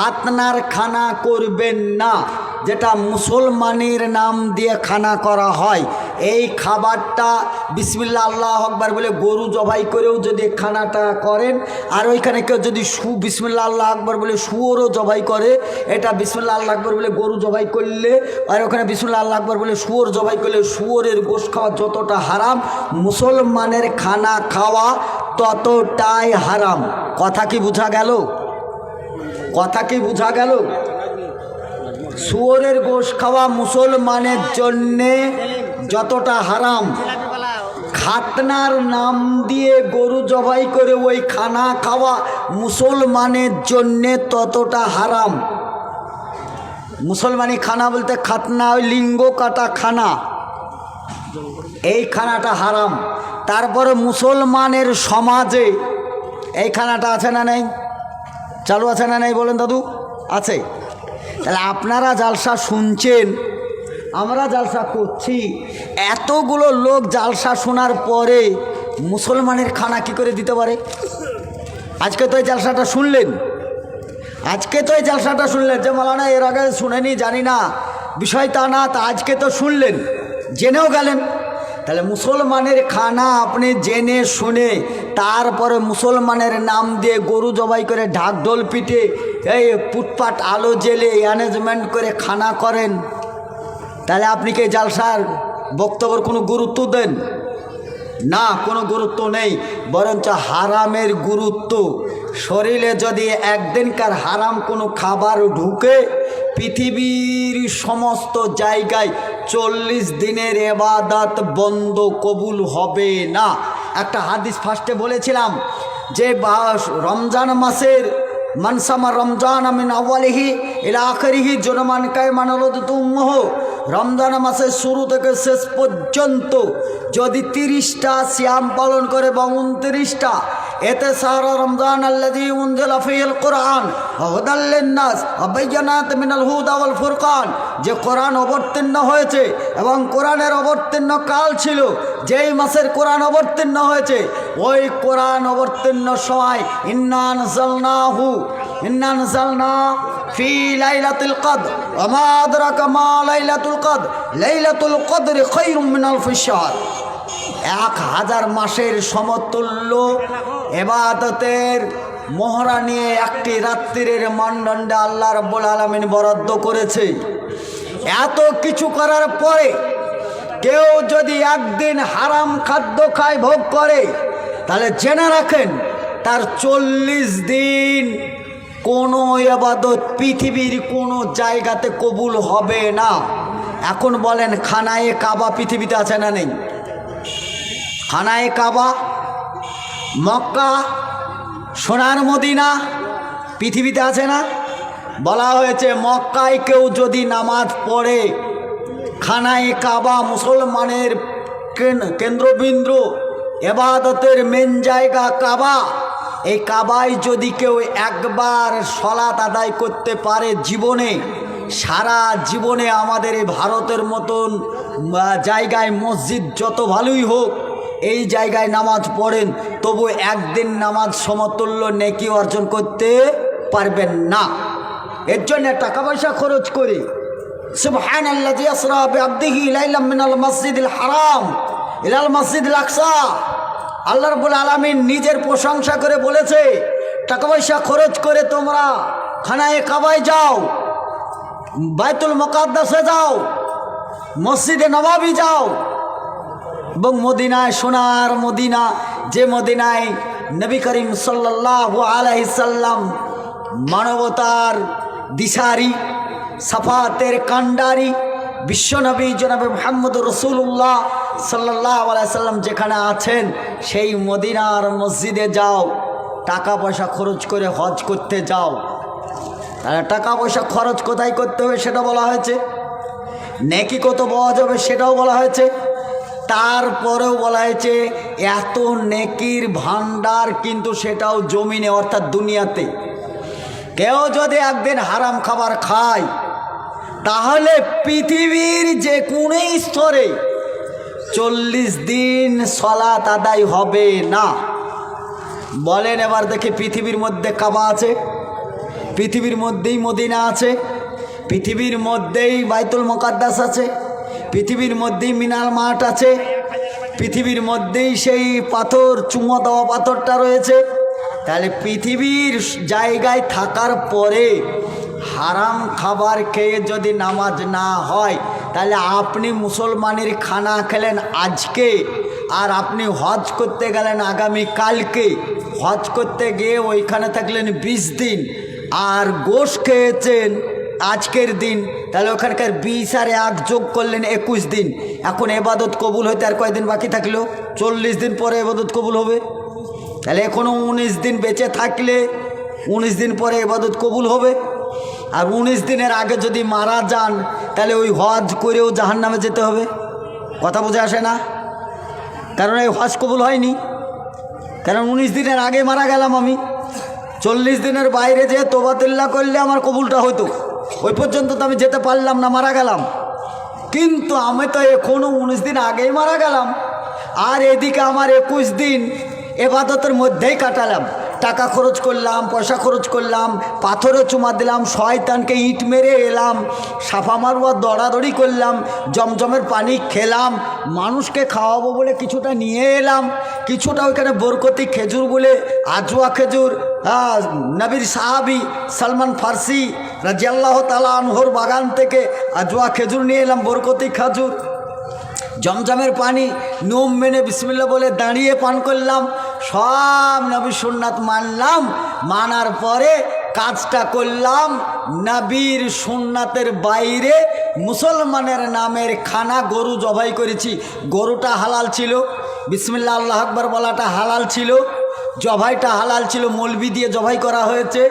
খাতনার খানা করবেন না, যেটা মুসলমানের নাম দিয়ে খানা করা হয়। এই খাবারটা বিসমিল্লা আল্লাহ আকবার বলে গরু জবাই করেও যদি খানাটা করেন, আর ওইখানে কেউ যদি সু বিসমিল্লা আল্লাহ আকবর বলে শুয়োরও জবাই করে, এটা বিসমিল্লা আল্লাহ আকবর বলে গরু জবাই করলে, আর ওখানে বিসমিল্লা আল্লাহ আকবর বলে শুয়োর জবাই করলে শুয়োরের গোশ খাওয়া যতটা হারাম, মুসলমানের খানা খাওয়া ততটাই হারাম। কথা কি বোঝা গেল? কথা কি বোঝা গেল? শুয়োরের গোশ খাওয়া মুসলমানের জন্যে যতটা হারাম। খাতনার নাম দিয়ে গরু জবাই করে ওই খানা খাওয়া মুসলমানের জন্যে ততটা হারাম। মুসলমানি খানা বলতে খাতনা, ওই লিঙ্গ কাটা খানা। এই খানাটা হারাম। তারপরে মুসলমানের সমাজে এই খানাটা আছে না নেই? চালু আছে না নেই বলেন দাদু? আছে। তাহলে আপনারা জালসা শুনছেন, আমরা জালসা করছি। এতগুলো লোক জালসা শোনার পরে মুসলমানের খানা কি করে দিতে পারে? আজকে তো এই জালসাটা শুনলেন। আজকে তো এই জালসাটা শুনলেন। যে মালানা এর আগে শুনেনি, জানি না। বিষয় তা না, তা আজকে তো শুনলেন। জেনেও গেলেন। তাহলে মুসলমানের খানা আপনি জেনে শুনে, তারপরে মুসলমানের নাম দিয়ে গরু জবাই করে ঢাক ঢোল পিটে, এই পুটপাট আলো জেলে অ্যারেঞ্জমেন্ট করে খানা করেন। তাহলে আপনি কি জালসার বক্তব্যের কোনো গুরুত্ব দেন? না, কোনো গুরুত্ব নেই, বরঞ্চ হারামের গুরুত্ব। শরীরে যদি একদিনকার হারাম কোনো খাবার ঢুকে পৃথিবীর সমস্ত জায়গায় চল্লিশ দিনের এবাদাত বন্ধ কবুল হবে না। একটা হাদিস ফার্স্টে বলেছিলাম যে রমজান মাসের মানসামা রমজান আমিন আওয়ালিহি এলা আখরিহি জনমান কায় মানরদ তুমহ রমজান মাসের শুরু থেকে শেষ পর্যন্ত যদি তিরিশটা শ্যাম পালন করে বা উনত্রিশটা এতে সারা রমজান আল্লাদি উনজল কোরআন হদাল্লিন্নাস অবৈজনাত মিনাল হুদা ওয়াল ফুরকান, যে কোরআন অবতীর্ণ হয়েছে এবং কোরআনের অবতীর্ণ কাল ছিল, যেই মাসের কোরআন অবতীর্ণ হয়েছে, ওই কোরআন অবতীর্ণ সময় ইন্নান জালনাহু ইন্নান জালনা ফি লাইলাতুল ওমা আদরাকা মা লাইলাতুল কদর লাইলাতুল কদর খায়রুম মিন আলফি শাহর এক হাজার মাসের সমতুল্য এবাদতের মোহরা নিয়ে একটি রাত্রির মানদণ্ডে আল্লাহ রব্বুল আলমিন বরাদ্দ করেছে। এত কিছু করার পরে কেউ যদি একদিন হারাম খাদ্য খায় ভোগ করে, তাহলে জেনে রাখেন তার চল্লিশ দিন কোনো এবাদত পৃথিবীর কোনো জায়গাতে কবুল হবে না। এখন বলেন, খানায় কাবা পৃথিবীতে আছে না নেই? খানায় কাবা মক্কা, সোনার মদিনা, পৃথিবীতে আছে না? বলা হয়েছে, মক্কায় কেউ যদি নামাজ পড়ে, খানায় কাবা মুসলমানের কেন- কেন্দ্রবিন্দু, এবাদতের মেন জায়গা কাবা। এই কাবায় যদি কেউ একবার সলাত আদায় করতে পারে জীবনে, সারা জীবনে আমাদের এই ভারতের মতন জায়গায় মসজিদ যত ভালোই হোক এই জায়গায় নামাজ পড়েন, তবু একদিন নামাজ সমতুল্য নেকি অর্জন করতে পারবেন না। এর জন্য টাকা পয়সা খরচ করে। হারাম, ইলাল আল্লাহ নিজের প্রশংসা করে বলেছে, টাকা পয়সা খরচ করে তোমরা খানায় কাবায় যাও, বাইতুল মোকাদ্দাসে যাও, মসজিদে নবাবি যাও এবং মদিনায় সোনার মদিনা, যে মদিনায় নবী করিম সাল্লাহ আলাইসাল্লাম মানবতার দিশারি, সাফাতের কান্ডারি বিশ্বনবী জনাবে মোহাম্মদ রসুল্লাহ সাল্লাহ আলাইসাল্লাম যেখানে আছেন, সেই মদিনার মসজিদে যাও টাকা পয়সা খরচ করে হজ করতে যাও। তাহলে টাকা পয়সা খরচ কোথায় করতে হবে সেটা বলা হয়েছে? নেকি কত পাওয়া যাবে সেটাও বলা হয়েছে। তারপরেও বলা হয়েছে, এত নেকির ভান্ডার কিন্তু সেটাও জমিনে, অর্থাৎ দুনিয়াতে। কেউ যদি একদিন হারাম খাবার খায়, তাহলে পৃথিবীর যে কোনো স্তরে চল্লিশ দিন সলাত আদায় হবে না। বলেন এবার দেখি, পৃথিবীর মধ্যে কাবা আছে? পৃথিবীর মধ্যেই মদিনা আছে? পৃথিবীর মধ্যেই বাইতুল মোকাদ্দাস আছে? পৃথিবীর মধ্যেই মিনাল মাঠ আছে। পৃথিবীর মধ্যেই সেই পাথর, চুমো দেওয়া পাথরটা রয়েছে। তাহলে পৃথিবীর জায়গায় থাকার পরে হারাম খাবার খেয়ে যদি নামাজ না হয়, তাহলে আপনি মুসলমানের খানা খেলেন আজকে, আর আপনি হজ করতে গেলেন আগামী কালকে। হজ করতে গিয়ে ওইখানে থাকলেন বিশ দিন, আর গোশ খেয়েছেন আজকের দিন, তাহলে ওখানকার বিশ আর এক যোগ করলেন একুশ দিন। এখন এবাদত কবুল হইতে আর কয়দিন বাকি থাকল? চল্লিশ দিন পরে এবাদত কবুল হবে। তাহলে এখনও উনিশ দিন বেঁচে থাকলে উনিশ দিন পরে এবাদত কবুল হবে। আর উনিশ দিনের আগে যদি মারা যান, তাহলে ওই হজ করেও জাহান নামে যেতে হবে। কথা বুঝে আসে না? কারণ এই হজ কবুল হয়নি। কারণ উনিশ দিনের আগে মারা গেলাম আমি। চল্লিশ দিনের বাইরে যে তোবাতুল্লাহ করলে আমার কবুলটা হতো ওই পর্যন্ত তো আমি যেতে পারলাম না, মারা গেলাম। কিন্তু আমি তো এখনও উনিশ দিন আগেই মারা গেলাম। আর এদিকে আমার একুশ দিন এবাদতের মধ্যেই কাটালাম। টাকা খরচ করলাম, পয়সা খরচ করলাম পাথরে চুমা দিলাম, শয়তানকে ইট মেরে এলাম, সাফা মারুয়া, দড়াদড়ি করলাম, জমজমের পানি খেলাম, মানুষকে খাওয়াবো বলে কিছুটা নিয়ে এলাম, কিছুটা ওইখানে বরকতি খেজুর বলে আজুয়া খেজুর নবীর সাহাবি সালমান ফার্সি রাজিয়াল্লাহ তালা আনহর বাগান থেকে আজওয়া খেজুর নিয়ে এলাম, বরকতি খাজুর। জমজমের পানি নিয়ম মেনে বিসমিল্লা বলে দাঁড়িয়ে পান করলাম। সব নবী সুন্নাত মানলাম। মানার পরে কাজটা করলাম। নবীর সুন্নাতের বাইরে মুসলমানের নামের খানা গরু জবাই করেছি। গরুটা হালাল ছিল। বিসমিল্লা আল্লাহ আকবর বলাটা হালাল ছিল। জবাইটা হালাল ছিল মলবি দিয়ে জবাই করা হয়েছে।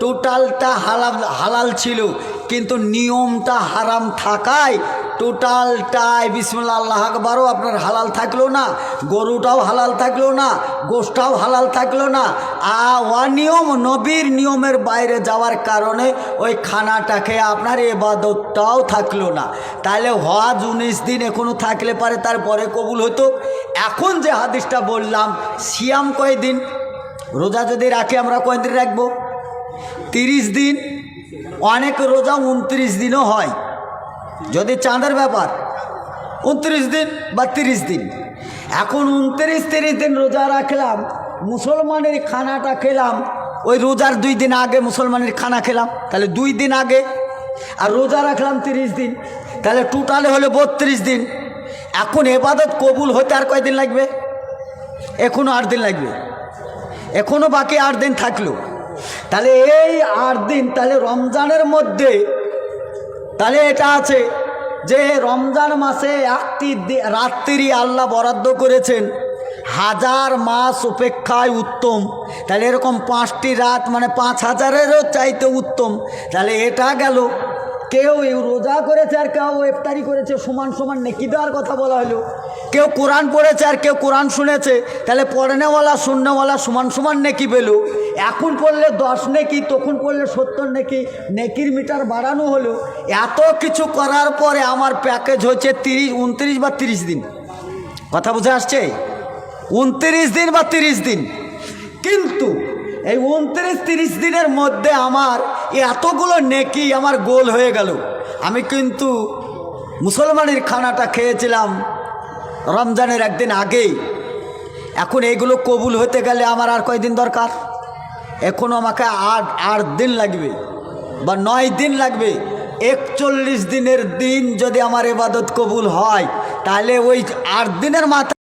টোটালটা হালাল হালাল ছিল, কিন্তু নিয়মটা হারাম থাকায় টোটালটাই বিসমুল্লা আল্লাহ আকবারও আপনার হালাল থাকল না, গরুটাও হালাল থাকল না, গোষ্ঠটাও হালাল থাকল না। অনিয়ম নবীর নিয়মের বাইরে যাওয়ার কারণে ওই খানাটাকে আপনার এবাদতটাও থাকল না। তাহলে হজ উনিশ দিন এখনও থাকলে পারে তারপরে কবুল হতো এখন যে হাদিসটা বললাম, সিয়াম কয়দিন? রোজা যদি রাখি আমরা কয়দিন রাখব? তিরিশ দিন। অনেক রোজা উনত্রিশ দিনও হয়। যদি চাঁদের ব্যাপার, উনত্রিশ দিন বা তিরিশ দিন। এখন উনত্রিশ, তিরিশ দিন রোজা রাখলাম, মুসলমানের খানাটা খেলাম, ওই রোজার দুই দিন আগে মুসলমানের খানা খেলাম, তাহলে দুই দিন আগে। আর রোজা রাখলাম তিরিশ দিন, তাহলে টোটালে হলো বত্রিশ দিন। এখন এবাদত কবুল হতে আর কয়দিন লাগবে? এখনও আট দিন লাগবে। এখনও বাকি আট দিন থাকল। তাহলে এই আট দিন, তাহলে রমজানের মধ্যে তাহলে এটা আছে যে রমজান মাসে একটি রাত্রি আল্লাহ বরাদ্দ করেছেন। হাজার মাস উপেক্ষায় উত্তম। তাহলে এরকম পাঁচটি রাত মানে পাঁচ হাজারেরও চাইতে উত্তম। তাহলে এটা গেল। কেউ রোজা করেছে আর কেউ ইফতারি করেছে, সমান সমান নেকি দেওয়ার কথা বলা হলো। কেউ কোরআন পড়েছে আর কেউ কোরআন শুনেছে। তাহলে পড়নেওয়ালা, শুননেওয়ালা সমান সমান নেকি পেল। এখন পড়লে দশ নেকি, তখন পড়লে সত্তর নেকি, নেকির মিটার বাড়ানো হলো। এত কিছু করার পরে আমার প্যাকেজ হচ্ছে তিরিশ, উনত্রিশ বা তিরিশ দিন। কথা বুঝে আসছে? উনত্রিশ দিন বা তিরিশ দিন। কিন্তু এই উনত্রিশ, তিরিশ দিনের মধ্যে আমার এতগুলো নেকি আমার গোল হয়ে গেল। আমি কিন্তু মুসলমানের খানাটা খেয়েছিলাম রমজানের একদিন আগেই। এখন এইগুলো কবুল হতে গেলে আমার আর কয়দিন দরকার? এখনও আমাকে আট আট দিন লাগবে বা নয় দিন লাগবে। একচল্লিশ দিনের দিন যদি আমার এবাদত কবুল হয়, তাহলে ওই আট দিনের মাথায়